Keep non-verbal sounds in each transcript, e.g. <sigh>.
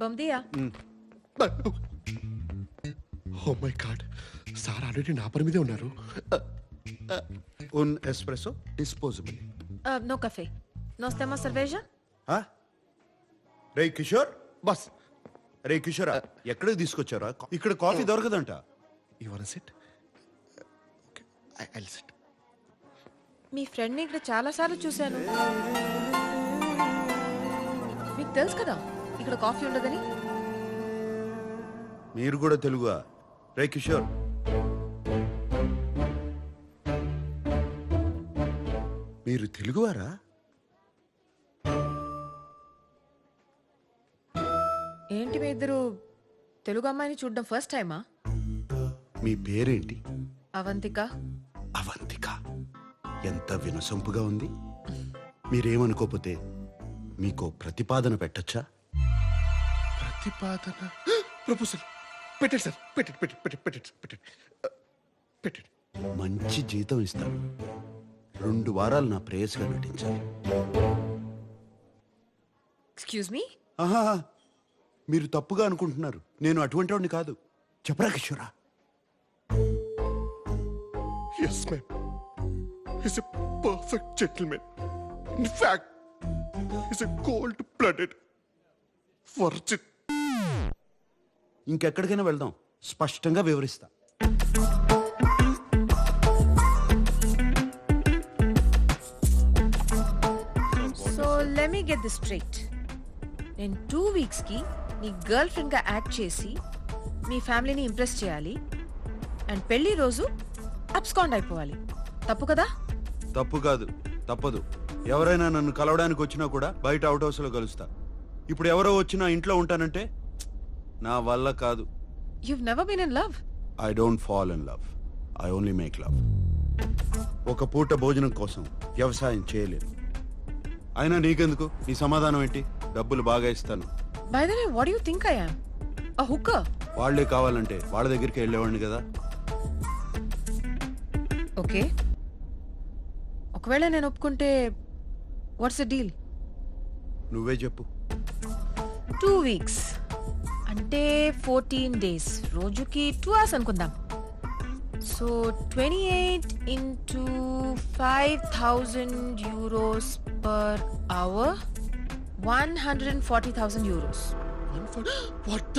బొమ్దియా oh my God sir already నా పని మీదే ఉన్నారు Un espresso? Disposable. నో కఫే నో స్టెమా సర్వేజా? రే కిషోర్ బస్ రే కిషోర్ ఎక్కడికి తీసుకొచ్చారా? ఇక్కడ coffee దొరకదంట. You want sit okay I sit మీ ఫ్రెండ్ని ఇక్కడ చాలా సార్లు చూశాను. మీకు తెలుసు కదా? ఇక్కడ కాఫీ ఉండదని? మీరు కూడా తెలుగుగా రే కిషోర్. మీరు తెలుగువారా? ఏంటి మీ ఇద్దరు తెలుగు అమ్మాయిని చూడడం ఫస్ట్ టైమా? మీ పేరేంటి? అవంతిక. అవంతిక. ఎంత వినసొంపుగా ఉంది. మీరేమనుకోపోతే మీకు ప్రతిపాదన పెట్టచ్చా? ప్రతిపాదన ప్రపోజల్. పెట్టండి సార్. పెట్టండి పెట్టండి పెట్టండి పెట్టండి పెట్టండి. పెట్టండి. మంచి జీతం ఇస్తాను. రెండు వారాలు నా ప్రేయస్గా నటించాలి. Excuse me? ఆహా! మీరు తప్పుగా అనుకుంటున్నారు. నేను అటువంటి వాడిని కాదు. చెప్పరా కిషోరా? Yes ma'am is a perfect gentleman in fact is a cold blooded virgin ఇంకెక్కడికైనా వెళ్దాం. స్పష్టంగా వివరిస్తా. So let me get this straight నేను టూ వీక్స్కి నీ గర్ల్ ఫ్రెండ్గా యాక్ట్ చేసి మీ ఫ్యామిలీని ఇంప్రెస్ చేయాలి అండ్ పెళ్ళి రోజు అబ్స్కాండ్ అయిపోవాలి. తప్పు కదా? తప్పు కాదు తప్పదు. ఎవరైనా నన్ను కలవడానికి వచ్చినా కూడా బయట అవుట్ హౌస్లో కలుస్తా. ఇప్పుడు ఎవరో వచ్చినా ఇంట్లో ఉంటానంటే నా వల్ల కాదు. You've never been in love I don't fall in love I only make love ఒక పూట భోజనం కోసం వ్యవసాయం చేయలేను. అయినా నీకెందుకు? నీ సమాధానం ఏంటి? డబ్బులు బాగా ఇస్తాను. By the way what you think I am a hooker వాళ్ళే కావాలంటే వాళ్ళ దగ్గరికి వెళ్ళేవాడిని కదా. ఓకే ఒకవేళ నేను ఒప్పుకుంటే వాట్స్ ద డీల్ నువ్వే చెప్పు. టూ వీక్స్ అంటే ఫోర్టీన్ డేస్. రోజుకి టూ అవర్స్ అనుకుందాం. So twenty eight into five thousand euros per hour one hundred and forty thousand euros what the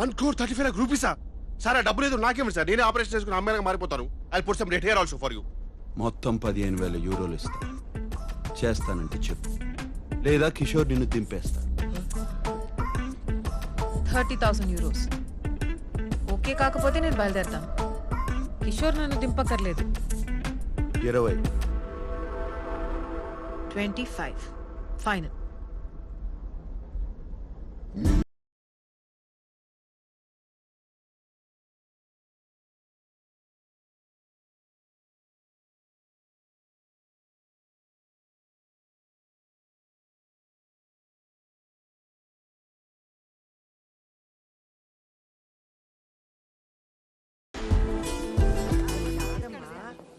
one crore thirty five రూపీసా sir ఆ డబ్బు లేదు నాకేమి sir నేనే ఆపరేషన్ చేసుకుని అమ్మాయిగా మారిపోతాను. I put some red hair also for you మొత్తం పదిహేను వేల యూరోలు ఇస్తా. చేస్తానంటే చెప్పు. లేదా కిషోర్ నిన్ను దింపేస్తా. Thirty thousand euros. ఓకే కాకపోతే నేను బయలుదేరుతాను. కిషోర్ నన్ను దింపక్కర్లేదు. ఇరవై. Twenty five. ఫైనల్.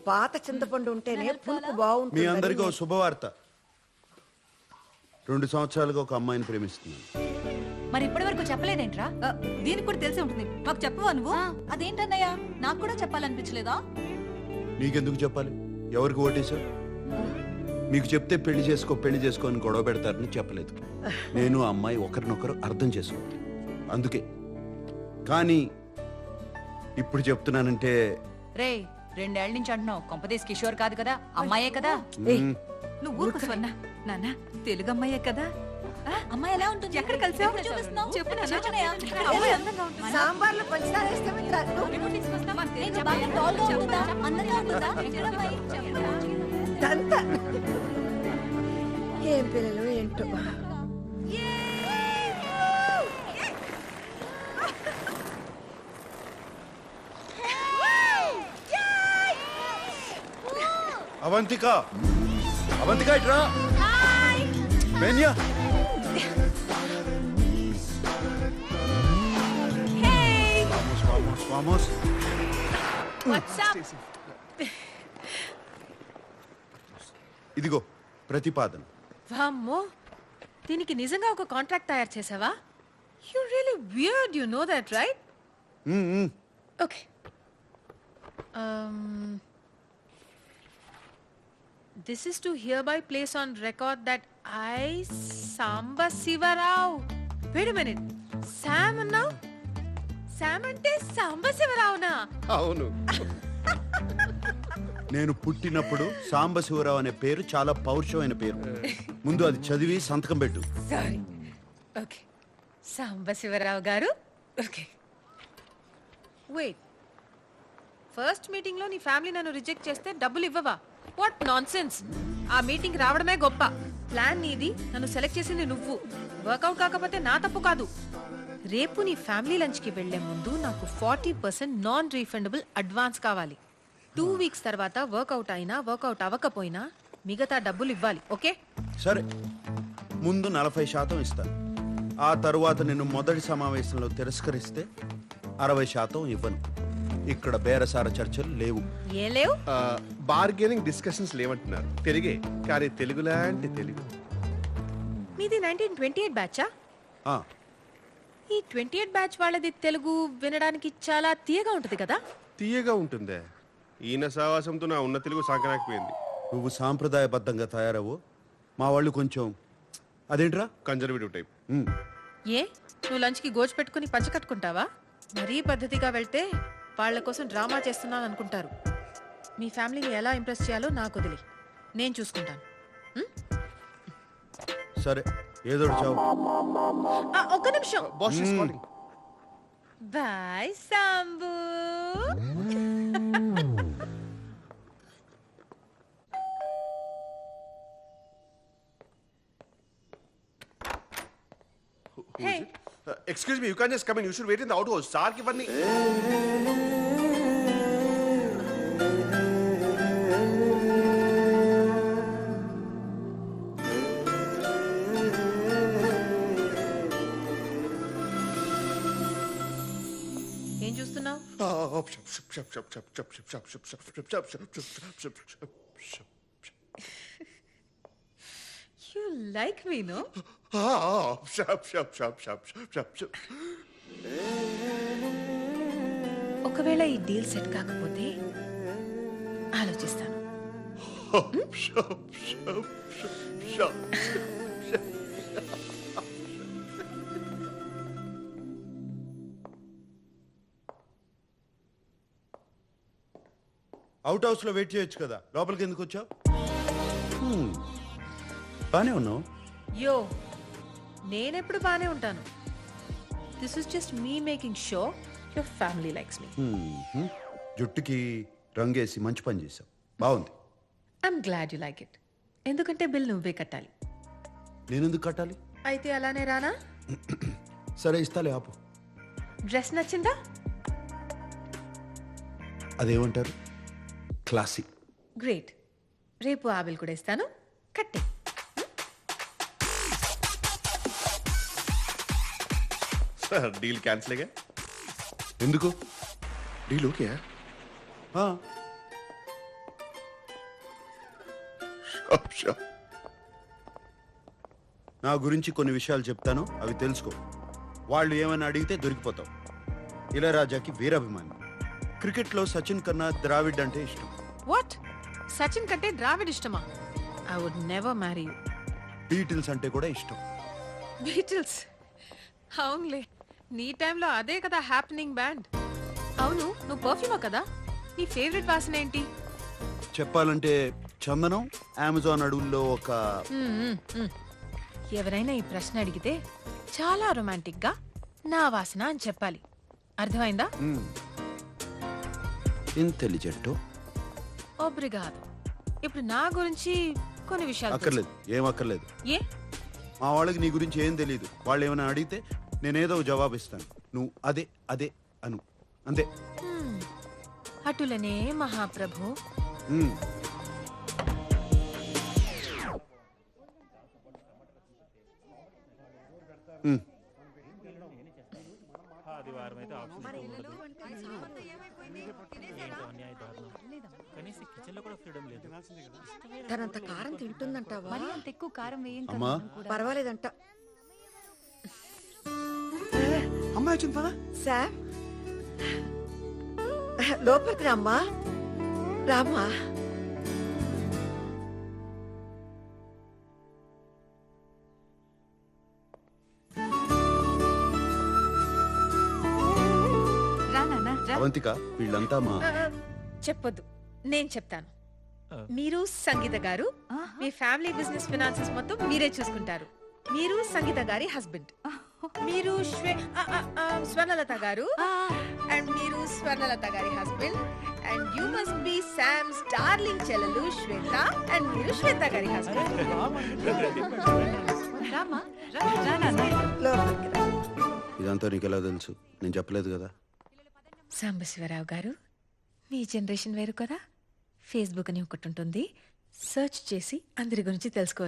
పాత చింతపండు ఉంటేనే పులుపు మీ బాగుంటుంది అందరికీ ఒక శుభవార్త. రెండు సంవత్సరాలుగా ఒక అమ్మాయిని ప్రేమిస్తున్నాను. మరి ఇప్పటి వరకు చెప్పలేదేంట్రా? ఆ, దీనికి కూడా తెలిసి ఉంటుంది. మాకు చెప్పవా నువ్వు? అదేంటన్నయ్య? నాకు కూడా చెప్పాలనిపించలేదా? నీకెందుకు చెప్పాలి? ఎవరికి ఓటేశావు? మీకు చెప్తే పెళ్ళి చేసుకో పెళ్ళి చేసుకో అని గొడవ పెడతారని చెప్పలేదు. నేను ఆ అమ్మాయి ఒకరినొకరు అర్థం చేసుకోవాలి అందుకే. కానీ ఇప్పుడు చెప్తున్నానంటే రే రెండేళ్ళ నుంచి అంటున్నావు కొంపదేశ్ కిషోర్ కాదు కదా అమ్మాయే కదా నువ్వు ఊరుకో స్వర్ణ నాన్న తెలుగు అమ్మాయే కదా ఆ, అమ్మాయి ఎలా ఉంటుంది ఎక్కడ కలిసావు చూపిస్తున్నావు? చెప్పు నాన్న. చెప్పనయ్య. అమ్మాయి అందంగా ఉంటుంది. సాంబార్లో పంచదార వేస్తే మిత్రాలు. ఎప్పుడు తీసుకొస్తావు? మన ఏం తెలుగు చెప్పాలి? అమ్మాయి. టాల్గా చెప్పు. ఉంటుందా? అందంగా ఉంటుందా? ఎక్కడ అమ్మాయి? ఇదంతా. ఏం పిల్లలు ఏంటో అవంతిక. అవంతిక ఇట్రా. బెన్యా Vamos. ఇదిగో ప్రతిపాదన. వామ్మో. దీనికి నిజంగా ఒక కాంట్రాక్ట్ తయారు చేసావా? You're really weird, you know that, right? Um, this is to hereby place on record that I, Samba Sivarao. Wait a minute. Sam now? Sam అంటే సాంబ శివరావునా అవును. నేను పుట్టినప్పుడు సాంబశివరావు అనే పేరు చాలా పౌరుషమైన పేరు. ముందు అది చదివి సంతకం పెట్టు. సారీ ఓకే సాంబ శివరావు గారు? ఓకే వెయిట్ ఫస్ట్ మీటింగ్లో నీ ఫ్యామిలీ నన్ను రిజెక్ట్ చేస్తే డబ్బులు ఇవ్వవా? వాట్ నాన్ ఆ మీటింగ్ రావడమే గొప్ప. ప్లాన్ నీది నన్ను సెలెక్ట్ చేసింది నువ్వు. వర్కౌట్ కాకపోతే నా తప్పు కాదు. రేపు నీ ఫ్యామిలీ లంచ్కి వెళ్ళే ముందు నాకు forty percent non refundable advance కావాలి టూ వీక్స్ తర్వాత వర్కౌట్ అయినా వర్కౌట్ అవ్వకపోయినా మిగతా డబ్బులు ఇవ్వాలి ఓకే? సరే. ముందు నలభై శాతం ఇస్తాను ఆ తరువాత నిన్ను మొదటి సమావేశంలో తిరస్కరిస్తే అరవై శాతం ఇవ్వను. ఇక్కడ బేరసార చర్చలు లేవు. ఏం లేవు? బార్గెనింగ్ డిస్కషన్స్ లేవంటున్నారు. తెలుగే కానీ తెలుగు లాంటి తెలుగు. మీది నైన్టీన్ ట్వంటీ ఎయిట్ బ్యాచా? ఆ, ఈ ట్వంటీ ఎయిట్ బ్యాచ్ వాళ్ళది తెలుగు వినడానికి చాలా తీయగా ఉంటుంది కదా? తీయగా ఉంటుందే. ఈయన సావాసంతో నా ఉన్న తెలుగు సాకరాకపోయింది. నువ్వు సాంప్రదాయబద్ధంగా తయారవు మా వాళ్ళు కొంచెం అదేంట్రా? Conservative type. ఉమ్, ఏ? నువ్వు లంచ్కి గోచి పెట్టుకుని పంచ కట్టుకుంటావా? మరీ పద్ధతిగా వెళ్తే వాళ్ళ కోసం డ్రామా చేస్తున్నాను అనుకుంటారు మీ ఫ్యామిలీని ఎలా ఇంప్రెస్ చేయాలో నాకు వదిలి. నేను చూసుకుంటాను. సరే ఏదో ఒకటి చావు. ఆ, ఒక్క నిమిషం. Boss boy Sambu. Excuse me you can just come in you should wait in the out house సార్కి ఇవన్నీ ఏం చూస్తున్నావు యూ లైక్ మీ నో ఒకవేళ ఈ డీల్ సెట్ కాకపోతే ఆలోచిస్తాను. అవుట్ హౌస్లో వెయిట్ చేయొచ్చు కదా. లోపలికి ఎందుకు వచ్చావు? బానే ఉన్నావు. యో నేనెప్పుడు బానే ఉంటాను. This is just me making show your family likes me. జుట్టుకి రంగేసి మంచి పని చేసావు బాగుంది. I'm glad you like it ఎందుకంటే బిల్ నువ్వే కట్టాలి. నేనెందుకు కట్టాలి? అయితే అలానే రానా? <clears throat> సరే ఇస్తాలే ఆపు. డ్రెస్ నచ్చిందా? అదేమంటారు? క్లాసిక్. గ్రేట్ రేపు ఆ బిల్ కూడా ఇస్తాను. కట్టే. డీల్ క్యాన్సిల్ ఎందుకు? డీల్ ఓకే ఆ, నా గురించి కొన్ని విషయాలు చెప్తాను అవి తెలుసుకో. వాళ్ళు ఏమైనా అడిగితే దొరికిపోతావు. ఇళయరాజాకి వీరాభిమాని. క్రికెట్లో సచిన్ కన్నా ద్రావిడ్ అంటే ఇష్టం. వాట్ సచిన్ కంటే ద్రావిడ్ ఇష్టమా? I would never marry you Beatles అంటే కూడా ఇష్టం. బీటిల్స్? అవునులే. నీ టైంలో అదే కదా హ్యాపెనింగ్ బ్యాండ్ అవును నువ్వు పర్ఫ్యూమా కదా? నీ ఫేవరెట్ వాసన ఏంటి? చెప్పాలంటే చందనం అమెజాన్ అడవుల్లో ఒక మ్మ్, మ్మ్, మ్మ్. ఎవరైనా ఈ ప్రశ్న అడిగితే చాలా రొమాంటిక్గా నా వాసన అని చెప్పాలి. అర్థమైందా? ఇంటెలిజెంట్? ఒబ్రిగాదు ఇప్పుడు నా గురించి కొన్ని విషయాలు తెలుసు. అక్కర్లేదు ఏం అక్కర్లేదు. ఏ? మా వాళ్ళకి నీ గురించి ఏం తెలియదు వాళ్ళు ఏమైనా అడిగితే నేనేదో జవాబు ఇస్తాను నువ్వు అదే అదే అను. అంతే. అటులనే మహాప్రభు. ఉమ్. ఉమ్. ఆదివారం అయితే ఆఫీస్ ఏంటో అన్యాయ దారుణం కనీసం కిచెన్లో కూడా ఫ్రీడమ్ లేదు. తనంత కారం తింటుందంటావా? మరి అంత ఎక్కువ కారం వేయం అమ్మా. పర్వాలేదంట. అమ్మాయి శామ్ లోపలికి రామ్మా. రామ్మా. అవంతిక వీళ్ళంతా మా చెప్పొద్దు. నేను చెప్తాను. మీరు సంగీత గారు మీ ఫ్యామిలీ బిజినెస్ ఫినాన్సెస్ మొత్తం మీరే చూసుకుంటారు. మీరు సంగీత గారి హస్బెండ్. మీరు శ్వే ఆ, ఆ, ఆ, స్వర్ణలత గారు. అండ్ మీరు స్వర్ణలత గారి husband. And you must be Sam's darling చెల్లెలు శ్వేత అండ్ మీరు శ్వేత గారి హస్బెండ్. రామా రా రా నాన్న. ఇదంతా తెలుసు? నేను చెప్పలేదు కదా. సాంబశివరావు గారు మీ జనరేషన్ వేరు కదా. ఫేస్బుక్ అని ఒకటి ఉంటుంది. సెర్చ్ చేసి అందరి గురించి తెలుసుకో